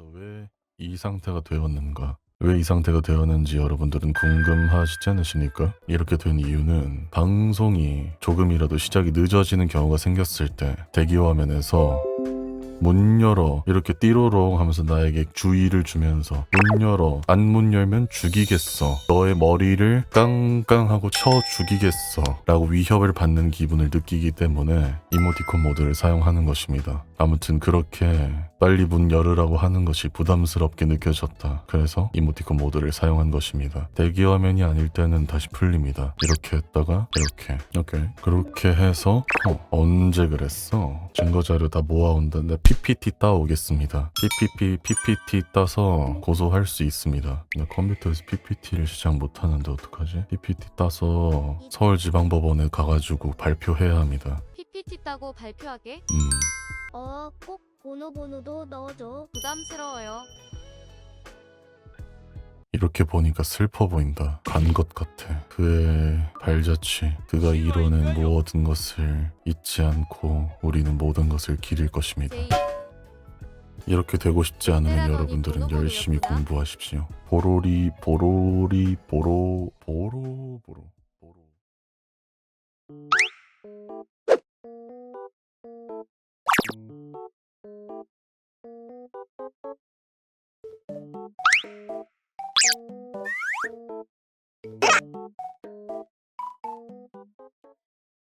그래서 왜 이 상태가 되었는가? 왜 이 상태가 되었는지 여러분들은 궁금하시지 않으십니까? 이렇게 된 이유는 방송이 조금이라도 시작이 늦어지는 경우가 생겼을 때 대기 화면에서 문 열어 이렇게 띠로롱 하면서 나에게 주의를 주면서 문 열어 안 문 열면 죽이겠어 너의 머리를 깡깡하고 쳐 죽이겠어 라고 위협을 받는 기분을 느끼기 때문에 이모티콘 모드를 사용하는 것입니다 아무튼 그렇게 빨리 문 열으라고 하는 것이 부담스럽게 느껴졌다. 그래서 이모티콘 모드를 사용한 것입니다. 대기 화면이 아닐 때는 다시 풀립니다. 이렇게 했다가 이렇게. 오케이. 그렇게 해서 어, 언제 그랬어? 증거자료 다 모아온다는데 PPT 따오겠습니다. PPP PPT 따서 고소할 수 있습니다. 나 컴퓨터에서 PPT를 시작 못하는데 어떡하지? PPT 따서 서울지방법원에 가가지고 발표해야 합니다. PPT 따고 발표하게? 음. 어, 꼭 번호도 넣어줘. 부담스러워요. 이렇게 보니까 슬퍼 보인다. 간 것 같아. 그의 발자취, 그가 이뤄낸 모든 것을 잊지 않고 우리는 모든 것을 기릴 것입니다. 제이 이렇게 되고 싶지 않으면 여러분들은. 열심히 공부하십시오. 보로리 보로리 보로 보로 보로 보로. Thank you.